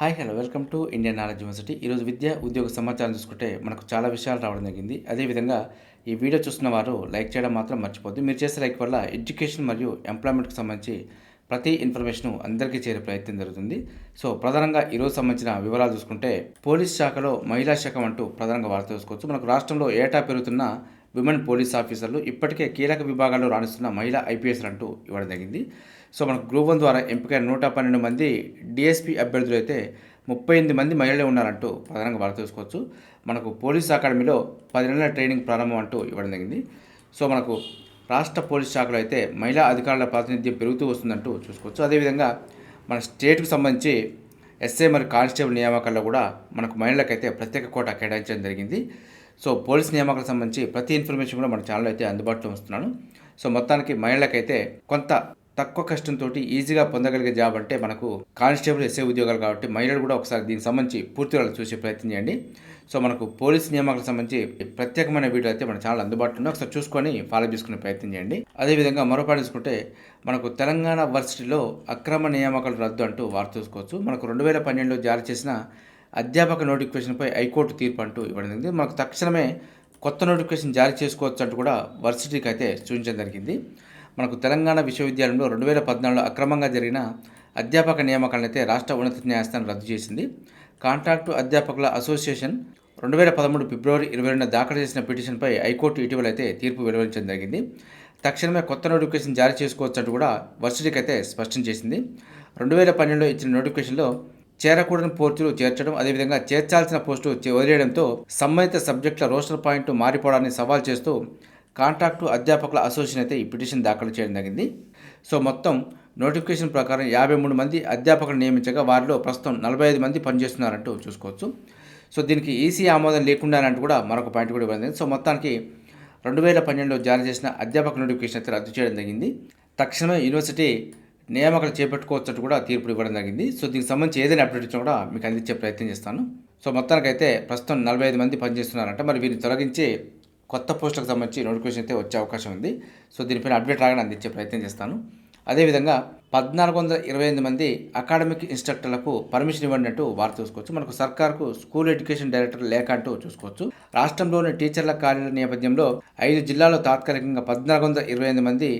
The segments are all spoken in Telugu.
Hi hello welcome to Indian knowledge university. ఈరోజు విద్య ఉద్యోగ సమాచారం చూసుకుంటే మనకు చాలా విషయాలు రావడం జరిగింది. అదేవిధంగా ఈ వీడియో చూస్తున్న వారు లైక్ చేయడం మాత్రం మర్చిపోద్దు మీరు చేసే లైక్ వల్ల ఎడ్యుకేషన్ మరియు ఎంప్లాయ్మెంట్కి సంబంధించి ప్రతి ఇన్ఫర్మేషన్ అందరికీ చేరే ప్రయత్నం జరుగుతుంది. సో ప్రధానంగా ఈరోజు సంబంధించిన వివరాలు చూసుకుంటే పోలీస్ శాఖలో మహిళా శాఖ అంటూ ప్రధానంగా వార్త చూసుకోవచ్చు. మనకు రాష్ట్రంలో ఏటా పెరుగుతున్న విమెన్ పోలీస్ ఆఫీసర్లు ఇప్పటికే కీలక విభాగాల్లో రాణిస్తున్న మహిళా ఐపీఎస్లు అంటూ ఇవ్వడం జరిగింది. సో మనకు గ్రూప్ వన్ ద్వారా ఎంపికైన నూట పన్నెండు మంది డిఎస్పీ అభ్యర్థులు అయితే ముప్పై ఎనిమిది మంది మహిళలే ఉన్నారంటూ ప్రధానంగా వారు చూసుకోవచ్చు మనకు పోలీస్ అకాడమీలో పది నెలల ట్రైనింగ్ ప్రారంభం అంటూ ఇవ్వడం జరిగింది. సో మనకు రాష్ట్ర పోలీస్ శాఖలో అయితే మహిళా అధికారుల ప్రాతినిధ్యం పెరుగుతూ వస్తుందంటూ చూసుకోవచ్చు. అదేవిధంగా మన స్టేట్కు సంబంధించి ఎస్ఏ మరియు కానిస్టేబుల్ నియామకాల్లో కూడా మనకు మహిళలకైతే ప్రత్యేక కోట కేటాయించడం జరిగింది. సో పోలీస్ నియామకాలకు సంబంధించి ప్రతి ఇన్ఫర్మేషన్ కూడా మన ఛానల్ అయితే అందుబాటులో ఉంచుతున్నాను. సో మొత్తానికి మహిళలకైతే కొంత తక్కువ కష్టంతో ఈజీగా పొందగలిగే జాబ్ అంటే మనకు కానిస్టేబుల్ ఎస్ఏ ఉద్యోగాలు కాబట్టి మహిళలు కూడా ఒకసారి దీనికి సంబంధించి పూర్తిగా చూసే ప్రయత్నం చేయండి. సో మనకు పోలీస్ నియామకాలకు సంబంధించి ప్రత్యేకమైన వీడియో అయితే మన ఛానల్ అందుబాటులో ఉంది. ఒకసారి చూసుకొని ఫాలో చేసుకునే ప్రయత్నం చేయండి. అదేవిధంగా మరో చూసుకుంటే మనకు తెలంగాణ వర్సిటీలో అక్రమ నియామకాలు రద్దు అంటూ వార్త చూసుకోవచ్చు. మనకు రెండు వేల పన్నెండులో జారీ చేసిన అధ్యాపక నోటిఫికేషన్పై హైకోర్టు తీర్పు అంటూ ఇవ్వడం జరిగింది మనకు తక్షణమే కొత్త నోటిఫికేషన్ జారీ చేసుకోవచ్చు అంటూ కూడా వర్సిటీకి అయితే సూచించడం జరిగింది. మనకు తెలంగాణ విశ్వవిద్యాలయంలో రెండు వేల పద్నాలుగులో అక్రమంగా జరిగిన అధ్యాపక నియామకాలను అయితే రాష్ట్ర ఉన్నత న్యాయస్థానం రద్దు చేసింది. కాంట్రాక్టు అధ్యాపకుల అసోసియేషన్ రెండు వేల పదమూడు ఫిబ్రవరి ఇరవై రెండున దాఖలు చేసిన పిటిషన్పై హైకోర్టు ఇటీవల అయితే తీర్పు వెలువరించడం జరిగింది. తక్షణమే కొత్త నోటిఫికేషన్ జారీ చేసుకోవచ్చు అంటూ కూడా వర్సిటీకి అయితే స్పష్టం చేసింది. రెండు వేల పన్నెండులో ఇచ్చిన నోటిఫికేషన్లో చేరకూడని పోస్టులు చేర్చడం అదేవిధంగా చేర్చాల్సిన పోస్టు వదిలేయడంతో సంబంధిత సబ్జెక్టుల రోస్టర్ పాయింట్ మారిపోవడాన్ని సవాల్ చేస్తూ కాంట్రాక్టు అధ్యాపకుల అసోసియేషన్ అయితే ఈ పిటిషన్ దాఖలు చేయడం జరిగింది. సో మొత్తం నోటిఫికేషన్ ప్రకారం యాభై మూడు మంది అధ్యాపకులు నియమించగా వారిలో ప్రస్తుతం నలభై ఐదు మంది పనిచేస్తున్నారంటూ చూసుకోవచ్చు. సో దీనికి ఈసీ ఆమోదం లేకుండానంటూ కూడా మరొక పాయింట్ కూడా ఇవ్వడం సో మొత్తానికి రెండు వేల పన్నెండులో జారీ చేసిన అధ్యాపక నోటిఫికేషన్ అయితే రద్దు చేయడం జరిగింది. తక్షణమే యూనివర్సిటీ నియామకాలు చేపట్టుకోవచ్చు కూడా తీర్పు ఇవ్వడం జరిగింది. సో దీనికి సంబంధించి ఏదైనా అప్డేట్ ఇచ్చినా కూడా మీకు అందించే ప్రయత్నం చేస్తాను. సో మొత్తానికైతే ప్రస్తుతం నలభై ఐదు మంది పనిచేస్తున్నారంట. మరి వీరిని తొలగించి కొత్త పోస్టులకు సంబంధించి నోటిఫికేషన్ అయితే వచ్చే అవకాశం ఉంది. సో దీనిపైన అప్డేట్ రాగానే అందించే ప్రయత్నం చేస్తాను. అదేవిధంగా పద్నాలుగు వందల ఇరవై ఎనిమిది మంది అకాడమిక్ ఇన్స్ట్రక్టర్లకు పర్మిషన్ ఇవ్వనట్టు వారు వార్త చూసుకోవచ్చు. మనకు సర్కార్కు స్కూల్ ఎడ్యుకేషన్ డైరెక్టర్ లేక అంటూ చూసుకోవచ్చు. రాష్ట్రంలోని టీచర్ల ఖాళీల నేపథ్యంలో ఐదు జిల్లాల్లో తాత్కాలికంగా పద్నాలుగు వందల ఇరవై ఎనిమిది మంది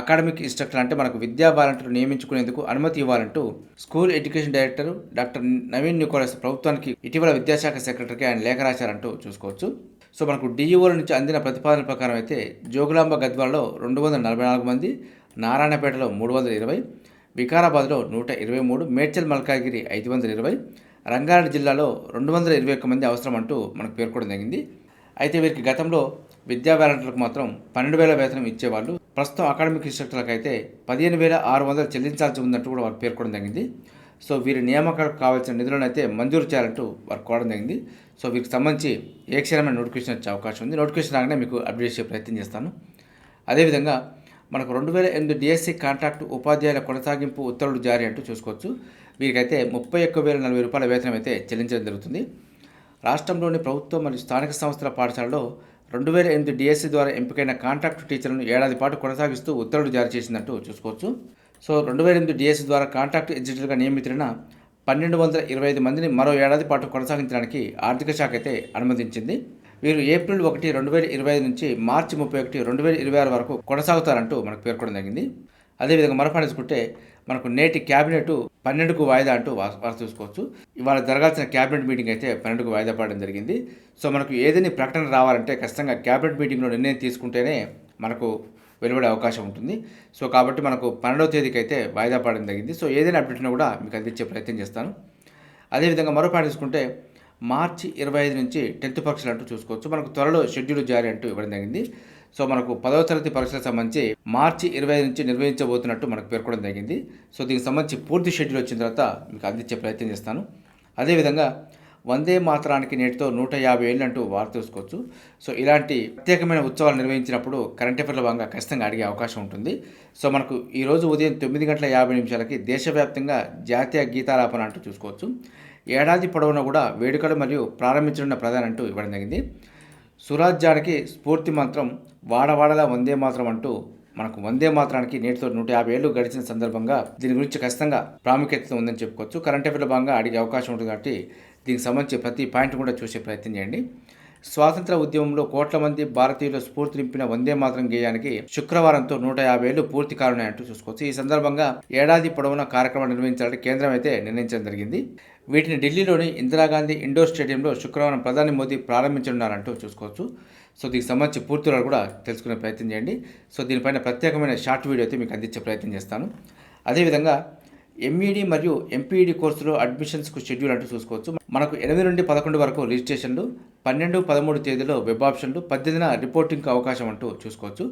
అకాడమిక్ ఇన్స్ట్రక్టర్ అంటే మనకు విద్యా వాలంటీర్ నియమించుకునేందుకు అనుమతి ఇవ్వాలంటూ school education director doctor Naveen Nicholas ప్రభుత్వానికి ఇటీవల విద్యాశాఖ సెక్రటరీకి ఆయన లేఖ రాశారంటూ చూసుకోవచ్చు. సో మనకు డిఈఓల నుంచి అందిన ప్రతిపాదన ప్రకారం అయితే జోగులాంబ గద్వాలలో రెండు వందల నలభై నాలుగు మంది నారాయణపేటలో మూడు వందల ఇరవై వికారాబాద్లో నూట ఇరవై మూడు మేడ్చల్ మల్కాగిరి ఐదు వందల ఇరవై రంగారెడ్డి జిల్లాలో రెండు వందల ఇరవై ఒక్క మంది అవసరం అంటూ మనకు పేర్కొనడం జరిగింది. అయితే వీరికి గతంలో విద్యా వాలంటీర్లకు మాత్రం పన్నెండు వేల వేతనం ఇచ్చేవాళ్ళు. ప్రస్తుతం అకాడమిక్ ఇన్స్ట్రక్టర్లకు అయితే పదిహేను వేల ఆరు వందలు చెల్లించాల్సి ఉందంటూ కూడా వారు పేర్కొనడం జరిగింది. సో వీరి నియామకాలకు కావాల్సిన నిధులను అయితే మంజూరు చేయాలంటూ వారు కోరడం జరిగింది. సో వీరికి సంబంధించి ఏ క్షణమైన నోటిఫికేషన్ వచ్చే అవకాశం ఉంది. నోటిఫికేషన్ రాగానే మీకు అప్డేట్ చేసే ప్రయత్నం చేస్తాను. అదేవిధంగా మనకు రెండు వేల ఎనిమిది డిఎస్సి కాంట్రాక్ట్ ఉపాధ్యాయుల కొనసాగింపు ఉత్తర్వులు జారీ అంటూ చూసుకోవచ్చు. వీరికైతే ముప్పై ఒక్క వేల నలభై రూపాయల వేతనం అయితే చెల్లించడం జరుగుతుంది. రాష్ట్రంలోని ప్రభుత్వం మరియు స్థానిక సంస్థల పాఠశాలలో రెండు వేల ఎనిమిది డిఎస్సి ద్వారా ఎంపికైన కాంట్రాక్టు టీచర్లను ఏడాది పాటు కొనసాగిస్తూ ఉత్తర్వులు జారీ చేసిందంటూ చూసుకోవచ్చు. సో రెండు వేల ఎనిమిది డిఎస్సి ద్వారా కాంట్రాక్ట్ ఎగ్జిక్యూటివ్గా నియమితులైన పన్నెండు వందల ఇరవై ఐదు మందిని మరో ఏడాది పాటు కొనసాగించడానికి ఆర్థిక శాఖ అయితే అనుమతించింది. వీరు ఏప్రిల్ ఒకటి రెండు వేల ఇరవై ఐదు నుంచి మార్చి ముప్పై ఒకటి రెండు వేల ఇరవై ఆరు వరకు కొనసాగుతారంటూ మనకు పేర్కొనడం జరిగింది. అదేవిధంగా మరపడేసుకుంటే మనకు నేటి క్యాబినెట్ పన్నెండుకు వాయిదా అంటూ వార్త చూసుకోవచ్చు. ఇవాళ జరగాల్సిన క్యాబినెట్ మీటింగ్ అయితే పన్నెండుకు వాయిదా పడడం జరిగింది. సో మనకు ఏదైనా ప్రకటన రావాలంటే ఖచ్చితంగా క్యాబినెట్ మీటింగ్లో నిర్ణయం తీసుకుంటేనే మనకు వెలువడే అవకాశం ఉంటుంది. సో కాబట్టి మనకు పన్నెండవ తేదీకి అయితే వాయిదా పడడం జరిగింది. సో ఏదైనా అప్డేట్ను కూడా మీకు అందించే ప్రయత్నం చేస్తాను. అదేవిధంగా మరో పాయింట్ తీసుకుంటే మార్చి ఇరవై ఐదు నుంచి టెన్త్ పరీక్షలు అంటూ చూసుకోవచ్చు. మనకు త్వరలో షెడ్యూల్ జారీ అంటూ ఇవ్వడం జరిగింది. సో మనకు పదవ తరగతి పరీక్షలకు సంబంధించి మార్చి ఇరవై ఐదు నుంచి నిర్వహించబోతున్నట్టు మనకు పేర్కొనడం జరిగింది. సో దీనికి సంబంధించి పూర్తి షెడ్యూల్ వచ్చిన తర్వాత మీకు అందించే ప్రయత్నం చేస్తాను. అదేవిధంగా వందే మాత్రానికి నేటితో నూట యాభై ఏళ్ళు అంటూ వార్త చూసుకోవచ్చు సో ఇలాంటి ప్రత్యేకమైన ఉత్సవాలు నిర్వహించినప్పుడు కరెంట్ అఫేర్ల భాగంగా ఖచ్చితంగా అడిగే అవకాశం ఉంటుంది. సో మనకు ఈరోజు ఉదయం తొమ్మిది గంటల యాభై నిమిషాలకి దేశవ్యాప్తంగా జాతీయ గీతాలాపన అంటూ చూసుకోవచ్చు. ఏడాది పొడవునా కూడా వేడుకలు మరియు ప్రారంభించనున్న ప్రధాన అంటూ ఇవ్వడం జరిగింది. సురాజ్యానికి స్ఫూర్తి మంత్రం వాడవాడలా వందే మాత్రం అంటూ మనకు వందే మాత్రానికి నేటితో నూట యాభై ఏళ్ళు గడిచిన సందర్భంగా దీని గురించి ఖచ్చితంగా ప్రాముఖ్యత ఉందని చెప్పుకోవచ్చు. కరెంట్ అఫేర్లో భాగంగా అడిగే అవకాశం ఉంటుంది కాబట్టి దీనికి సంబంధించి ప్రతి పాయింట్ కూడా చూసే ప్రయత్నం చేయండి. స్వాతంత్ర ఉద్యమంలో కోట్ల మంది భారతీయులు స్ఫూర్తి నింపిన వందే మాత్రం గేయానికి శుక్రవారంతో నూట యాభై ఏళ్ళు పూర్తి కానున్నాయంటూ చూసుకోవచ్చు. ఈ సందర్భంగా ఏడాది పొడవునా కార్యక్రమం నిర్వహించాలని కేంద్రం అయితే నిర్ణయించడం జరిగింది. వీటిని ఢిల్లీలోని ఇందిరాగాంధీ ఇండోర్ స్టేడియంలో శుక్రవారం ప్రధాని మోదీ ప్రారంభించనున్నారంటూ చూసుకోవచ్చు. సో దీనికి సంబంధించి పూర్తిగా కూడా తెలుసుకునే ప్రయత్నం చేయండి. సో దీనిపైన ప్రత్యేకమైన షార్ట్ వీడియో అయితే మీకు అందించే ప్రయత్నం చేస్తాను. అదేవిధంగా ఎంఈడి మరియు ఎంపీఈడి కోర్సులో అడ్మిషన్స్కు షెడ్యూల్ అంటూ చూసుకోవచ్చు. మనకు ఎనిమిది నుండి పదకొండు వరకు రిజిస్ట్రేషన్లు పన్నెండు పదమూడు తేదీలో వెబ్ ఆప్షన్లు పద్దెనిమిదిన రిపోర్టింగ్కి అవకాశం అంటూ చూసుకోవచ్చు.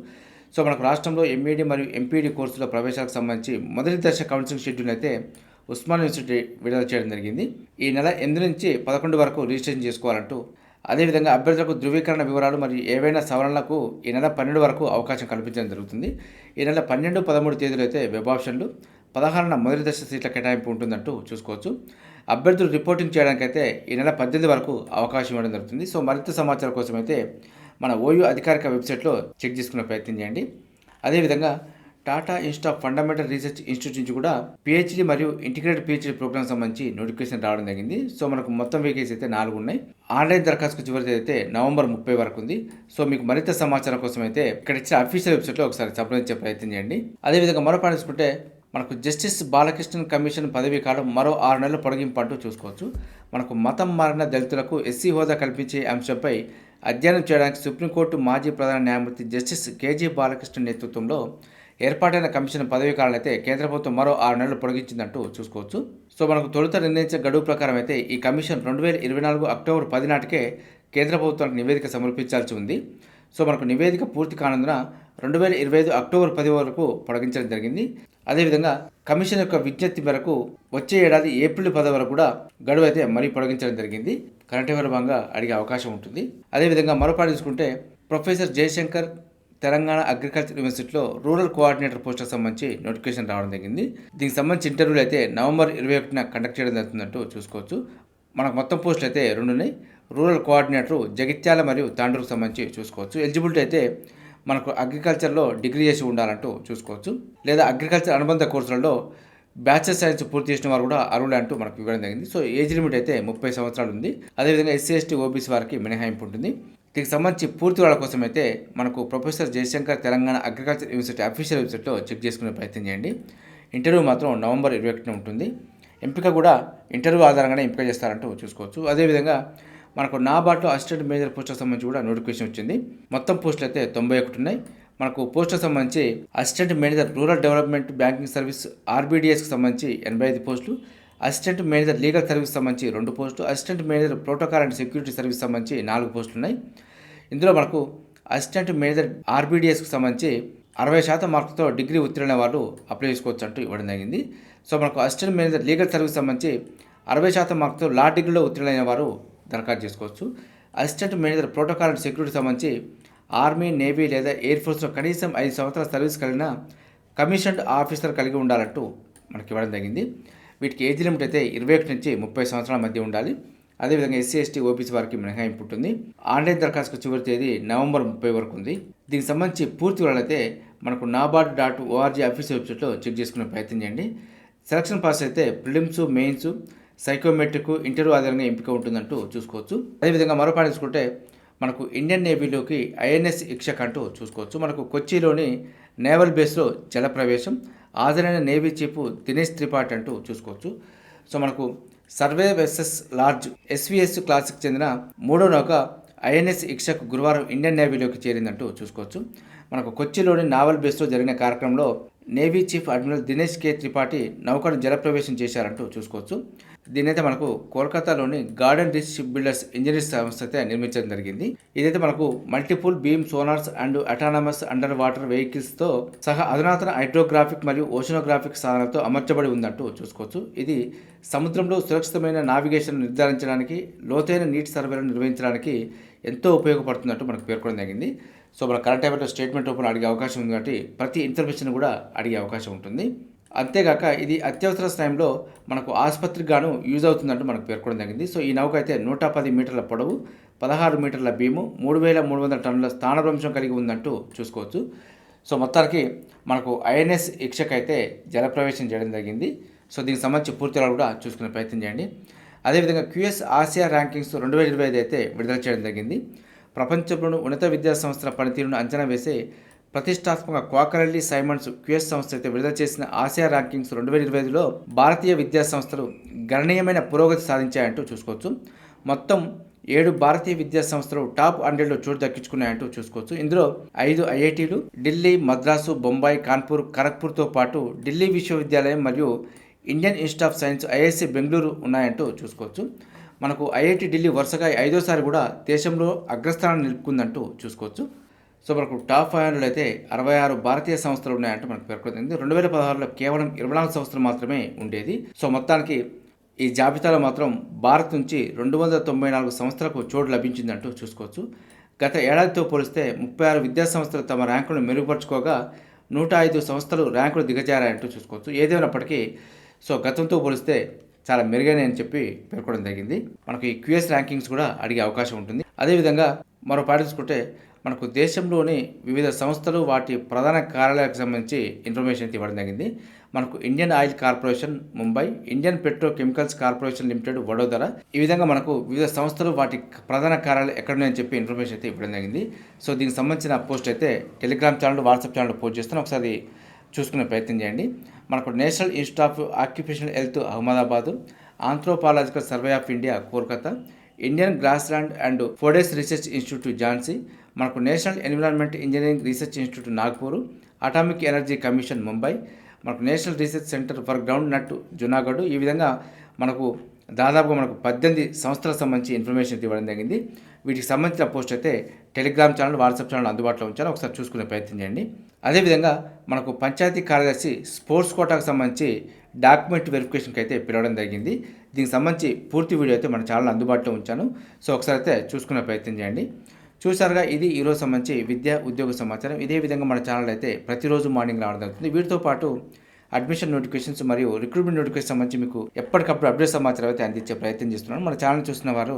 సో మనకు రాష్ట్రంలో ఎంఈడి మరియు ఎంపీఈడి కోర్సుల ప్రవేశాలకు సంబంధించి మొదటి దశ కౌన్సిలింగ్ షెడ్యూల్ అయితే ఉస్మాన్ యూనివర్సిటీ విడుదల చేయడం జరిగింది. ఈ నెల ఎనిమిది నుంచి పదకొండు వరకు రిజిస్ట్రేషన్ చేసుకోవాలంటూ అదేవిధంగా అభ్యర్థులకు ధృవీకరణ వివరాలు మరియు ఏవైనా సవరణలకు ఈ నెల పన్నెండు వరకు అవకాశం కల్పించడం జరుగుతుంది. ఈ నెల పన్నెండు పదమూడు తేదీలు అయితే వెబ్ ఆప్షన్లు పదహారున మొదటి దశ సీట్ల కేటాయింపు ఉంటుందంటూ చూసుకోవచ్చు. అభ్యర్థులు రిపోర్టింగ్ చేయడానికైతే ఈ నెల పద్దెనిమిది వరకు అవకాశం ఇవ్వడం జరుగుతుంది. సో మరింత సమాచారం కోసం అయితే మన ఓయూ అధికారిక వెబ్సైట్లో చెక్ చేసుకునే ప్రయత్నం చేయండి. అదేవిధంగా Tata institute of fundamental research institute నుంచి కూడా పిహెచ్డి మరియు ఇంటిగ్రేటెడ్ పిహెచ్డి ప్రోగ్రామ్ సంబంధించి నోటిఫికేషన్ రావడం జరిగింది. సో మనకు మొత్తం వేకేసి అయితే నాలుగు ఉన్నాయి. ఆన్లైన్ దరఖాస్తు చివరి అయితే నవంబర్ ముప్పై వరకు ఉంది. సో మీకు మరింత సమాచారం కోసం అయితే ఇక్కడ ఇచ్చిన అఫీషియల్ వెబ్సైట్లో ఒకసారి సంప్రదించే ప్రయత్నం చేయండి. అదేవిధంగా మరో పాయింట్ చూసుకుంటే మనకు జస్టిస్ బాలకృష్ణన్ కమిషన్ పదవీ కాలం మరో ఆరు నెలలు పొడిగింపు అంటూ చూసుకోవచ్చు. మనకు మతం మారిన దళితులకు ఎస్సీ హోదా కల్పించే అంశంపై అధ్యయనం చేయడానికి సుప్రీంకోర్టు మాజీ ప్రధాన న్యాయమూర్తి జస్టిస్ కేజీ బాలకృష్ణన్ నేతృత్వంలో ఏర్పాటైన కమిషన్ పదవీ కాలం అయితే కేంద్ర ప్రభుత్వం మరో ఆరు నెలలు పొడిగించిందంటూ చూసుకోవచ్చు. సో మనకు తొలుత నిర్ణయించే గడువు ప్రకారం అయితే ఈ కమిషన్ రెండు వేల ఇరవై నాలుగు అక్టోబర్ పది నాటికే కేంద్ర ప్రభుత్వానికి నివేదిక సమర్పించాల్సి ఉంది. సో మనకు నివేదిక పూర్తి కానందున రెండు వేల ఇరవై ఐదు అక్టోబర్ పది వరకు పొడిగించడం జరిగింది. అదేవిధంగా కమిషన్ యొక్క విజ్ఞప్తి మేరకు వచ్చే ఏడాది ఏప్రిల్ పది వరకు కూడా గడువు అయితే మరీ పొడిగించడం జరిగింది. కరెంట్ అఫేర్ భాగంగా అడిగే అవకాశం ఉంటుంది. అదేవిధంగా మరోపాటు చూసుకుంటే ప్రొఫెసర్ జయశంకర్ తెలంగాణ అగ్రికల్చర్ యూనివర్సిటీలో రూరల్ కోఆర్డినేటర్ పోస్టుకు సంబంధించి నోటిఫికేషన్ రావడం జరిగింది. దీనికి సంబంధించి ఇంటర్వ్యూలు అయితే నవంబర్ ఇరవై ఒకటిన కండక్ట్ చేయడం జరుగుతుందంటూ చూసుకోవచ్చు. మనకు మొత్తం పోస్టులు అయితే రెండున్నాయి. రూరల్ కోఆర్డినేటర్ జగిత్యాల మరియు తాండూరుకు సంబంధించి చూసుకోవచ్చు. ఎలిజిబిలిటీ అయితే మనకు అగ్రికల్చర్లో డిగ్రీ చేసి ఉండాలంటూ చూసుకోవచ్చు. లేదా అగ్రికల్చర్ అనుబంధ కోర్సులలో బ్యాచిలర్ సైన్స్ పూర్తి చేసిన వారు కూడా అరువులు అంటూ మనకు ఇవ్వడం జరిగింది. సో ఏజ్ లిమిట్ అయితే ముప్పై సంవత్సరాలు ఉంది. అదేవిధంగా ఎస్సీ ఎస్టీ ఓబీసీ వారికి మినహాయింపు ఉంటుంది. దీనికి సంబంధించి పూర్తి వాళ్ళ కోసం అయితే మనకు professor Jayashankar Telangana agriculture university official వెబ్సైట్లో చెక్ చేసుకునే ప్రయత్నం చేయండి. ఇంటర్వ్యూ మాత్రం నవంబర్ ఇరవై ఒకటిన ఉంటుంది. ఎంపిక కూడా ఇంటర్వ్యూ ఆధారంగానే ఎంపిక చేస్తారంటూ చూసుకోవచ్చు. అదేవిధంగా మనకు నాబార్డ్లో అసిస్టెంట్ మేనేజర్ పోస్టులకు సంబంధించి కూడా నోటిఫికేషన్ వచ్చింది. మొత్తం పోస్టులు అయితే తొంభై ఒకటి ఉన్నాయి. మనకు పోస్టులకు సంబంధించి assistant manager rural development banking service ఆర్బీడీఎస్కి సంబంధించి ఎనభై ఐదు పోస్టులు అసిస్టెంట్ మేనేజర్ లీగల్ సర్వీస్ సంబంధించి రెండు పోస్టులు assistant manager protocol and security service సంబంధించి నాలుగు పోస్టులు ఉన్నాయి. ఇందులో మనకు అసిస్టెంట్ మేనేజర్ ఆర్బీడీఎస్కి సంబంధించి అరవై శాతం మార్కులతో డిగ్రీ ఉత్తీర్ణ వాళ్ళు అప్లై చేసుకోవచ్చు అంటూ ఇవ్వడం జరిగింది. సో మనకు అసిస్టెంట్ మేనేజర్ లీగల్ సర్వీస్ సంబంధించి అరవై శాతం మార్కుతో లా డిగ్రీలో ఉత్తీర్ణమైన వారు దరఖాస్తు చేసుకోవచ్చు. Assistant manager protocol and security సంబంధించి ఆర్మీ నేవీ లేదా ఎయిర్ ఫోర్స్లో కనీసం ఐదు సంవత్సరాల సర్వీస్ కలిగిన కమిషన్డ్ ఆఫీసర్ కలిగి ఉండాలంటూ మనకి ఇవ్వడం జరిగింది. వీటికి ఏజ్ లిమిట్ అయితే ఇరవై ఒకటి నుంచి ముప్పై సంవత్సరాల మధ్య ఉండాలి. అదేవిధంగా ఎస్సీ ఎస్టీ ఓబీసీ వారికి మినహాయింపు ఉంటుంది. ఆన్లైన్ దరఖాస్తు చివరి తేదీ నవంబర్ ముప్పై వరకు ఉంది. దీనికి సంబంధించి పూర్తి వివరాలైతే మనకు నాబార్డ్ డాట్ ఓఆర్జీ ఆఫీస్ వెబ్సైట్లో చెక్ చేసుకునే ప్రయత్నం చేయండి. సెలక్షన్ ప్రాసెస్ అయితే ప్రిలిమ్స్ మెయిన్స్ సైకోమెట్రిక్ ఇంటర్వ్యూ ఆధారంగా ఎంపిక ఉంటుందంటూ చూసుకోవచ్చు. అదేవిధంగా మరో పాయింట్ చూసుకుంటే మనకు ఇండియన్ నేవీలోకి ఐఎన్ఎస్ ఇక్షక్ అంటూ చూసుకోవచ్చు. మనకు కొచ్చిలోని నేవల్ బేస్లో జలప్రవేశం హాజరైన నేవీ చీఫ్ దినేష్ త్రిపాఠి అంటూ చూసుకోవచ్చు. సో మనకు సర్వే వెసెస్ లార్జ్ ఎస్విఎస్ క్లాస్కి చెందిన మూడో నౌక ఐఎన్ఎస్ ఇక్షక్ గురువారం ఇండియన్ నేవీలోకి చేరిందంటూ చూసుకోవచ్చు. మనకు కొచ్చిలోని నావల్ బేస్లో జరిగిన కార్యక్రమంలో navy chief admiral Dinesh K Tripathi నౌకను జలప్రవేశం చేశారంటూ చూసుకోవచ్చు. దీనైతే మనకు కోల్కతాలోని garden reach ship builders engineers సంస్థ అయితే నిర్మించడం జరిగింది. ఇదైతే మనకు multiple beam sonars and autonomous underwater వెహికల్స్తో సహా అధునాతన హైడ్రోగ్రాఫిక్ మరియు ఓషనోగ్రాఫిక్ సాధనాలతో అమర్చబడి ఉందంటూ చూసుకోవచ్చు. ఇది సముద్రంలో సురక్షితమైన నావిగేషన్ నిర్ధారించడానికి లోతైన నీటి సర్వేలను నిర్వహించడానికి ఎంతో ఉపయోగపడుతున్నట్టు మనకు పేర్కొనడం జరిగింది. సో మన కరెంట్ అఫైర్లో స్టేట్మెంట్ రూపంలో అడిగే అవకాశం ఉంది కాబట్టి ప్రతి ఇన్ఫర్మేషన్ కూడా అడిగే అవకాశం ఉంటుంది. అంతేగాక ఇది అత్యవసర సమయంలో మనకు ఆసుపత్రికి గాను యూజ్ అవుతుందంటూ మనకు పేర్కొనడం జరిగింది. సో ఈ నౌక అయితే నూట పది మీటర్ల పొడవు పదహారు మీటర్ల బీము మూడు వేల మూడు వందల టన్నుల స్థానభ్రంశం కలిగి ఉందంటూ చూసుకోవచ్చు. సో మొత్తానికి మనకు ఐఎన్ఎస్ ఇక్షక్ అయితే జలప్రవేశం చేయడం జరిగింది. సో దీనికి సంబంధించి పూర్తి కూడా చూసుకునే ప్రయత్నం చేయండి. అదేవిధంగా క్యూఎస్ ఆసియా ర్యాంకింగ్స్ రెండు వేల ఇరవై ఐదు అయితే విడుదల చేయడం జరిగింది. ప్రపంచంలోని ఉన్నత విద్యా సంస్థల పనితీరును అంచనా వేసే ప్రతిష్టాత్మక కోకరల్లి సైమండ్స్ క్యూఎస్ సంస్థ అయితే విడుదల చేసిన ఆసియా ర్యాంకింగ్స్ రెండు వేల ఇరవై ఐదులో భారతీయ విద్యా సంస్థలు గణనీయమైన పురోగతి సాధించాయంటూ చూసుకోవచ్చు. మొత్తం ఏడు భారతీయ విద్యా సంస్థలు టాప్ హండ్రెడ్లో చోటు దక్కించుకున్నాయంటూ చూసుకోవచ్చు. ఇందులో ఐదు ఐఐటీలు ఢిల్లీ మద్రాసు బొంబాయి కాన్పూర్ ఖరగ్పూర్తో పాటు ఢిల్లీ విశ్వవిద్యాలయం మరియు Indian institute of science IIC Bengaluru ఉన్నాయంటూ చూసుకోవచ్చు. మనకు ఐఐటి ఢిల్లీ వరుసగా ఐదోసారి కూడా దేశంలో అగ్రస్థానం నిలుపుకుందంటూ చూసుకోవచ్చు. సో మనకు టాప్ ఫైవ్ హండ్రెడ్ అయితే అరవై ఆరు భారతీయ సంస్థలు ఉన్నాయంటే మనకు పేర్కొంది. రెండు వేల పదహారులో కేవలం ఇరవై నాలుగు సంస్థలు మాత్రమే ఉండేది. సో మొత్తానికి ఈ జాబితాలో మాత్రం భారత్ నుంచి రెండు వందల తొంభై నాలుగు సంస్థలకు చోటు లభించిందంటూ చూసుకోవచ్చు. గత ఏడాదితో పోలిస్తే ముప్పై ఆరు విద్యా సంస్థలు తమ ర్యాంకులను మెరుగుపరుచుకోగా నూట ఐదు సంస్థలు ర్యాంకులు దిగజారాయంటూ చూసుకోవచ్చు. ఏదేమైనప్పటికీ సో గతంతో పోలిస్తే చాలా మెరుగైన అని చెప్పి పేర్కొనడం జరిగింది. మనకు ఈ క్యూఎస్ ర్యాంకింగ్స్ కూడా అడిగే అవకాశం ఉంటుంది. అదేవిధంగా మరో పాట చూసుకుంటే మనకు దేశంలోని వివిధ సంస్థలు వాటి ప్రధాన కార్యాలయాలకు సంబంధించి ఇన్ఫర్మేషన్ అయితే ఇవ్వడం జరిగింది. మనకు Indian oil corporation Mumbai Indian petrochemicals corporation limited Vadodara. ఈ విధంగా మనకు వివిధ సంస్థలు వాటి ప్రధాన కార్యాలయం ఎక్కడున్నాయని చెప్పి ఇన్ఫర్మేషన్ అయితే ఇవ్వడం జరిగింది. సో దీనికి సంబంధించిన పోస్ట్ అయితే telegram channel WhatsApp channel post చేస్తాను ఒకసారి చూసుకునే ప్రయత్నం చేయండి. మనకు national institute of occupational health Ahmedabad anthropological survey of India Kolkata Indian grassland and fodder research institute Jhansi మనకు national environment engineering research institute Nagpur atomic energy commission Mumbai మనకు national research centre for groundnut Junagadh. ఈ విధంగా మనకు దాదాపుగా మనకు పద్దెనిమిది సంస్థలకు సంబంధించి ఇన్ఫర్మేషన్ ఇవ్వడం జరిగింది. వీటికి సంబంధించిన పోస్ట్ అయితే టెలిగ్రామ్ ఛానల్ వాట్సాప్ ఛానల్ అందుబాటులో ఉంచాను ఒకసారి చూసుకునే ప్రయత్నం చేయండి. అదేవిధంగా మనకు పంచాయతీ కార్యదర్శి స్పోర్ట్స్ కోటాకు సంబంధించి డాక్యుమెంట్ వెరిఫికేషన్కి అయితే పిలవడం జరిగింది. దీనికి సంబంధించి పూర్తి వీడియో అయితే మన ఛానల్ అందుబాటులో ఉంచాను. సో ఒకసారి అయితే చూసుకునే ప్రయత్నం చేయండి. చూసారుగా ఇది ఈరోజు సంబంధించి విద్యా ఉద్యోగ సమాచారం. ఇదే విధంగా మన ఛానల్ అయితే ప్రతిరోజు మార్నింగ్ రావడం జరుగుతుంది. వీటితో పాటు అడ్మిషన్ నోటిఫికేషన్స్ మరియు రిక్రూట్మెంట్ నోటిఫికేషన్ సంబంధించి మీకు ఎప్పటికప్పుడు అప్డేట్ సమాచారం అయితే అందించే ప్రయత్నం చేస్తున్నాను. మన ఛానల్ చూస్తున్న వారు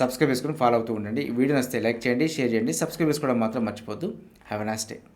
సబ్స్క్రైబ్ చేసుకుని ఫాలో అవుతూ ఉండండి. వీడియో నస్తే లైక్ చేయండి షేర్ చేయండి. సబ్స్క్రైబ్ చేసుకోవడం మాత్రం మర్చిపోద్దు హ్యావ్ ఎ నాస్ డే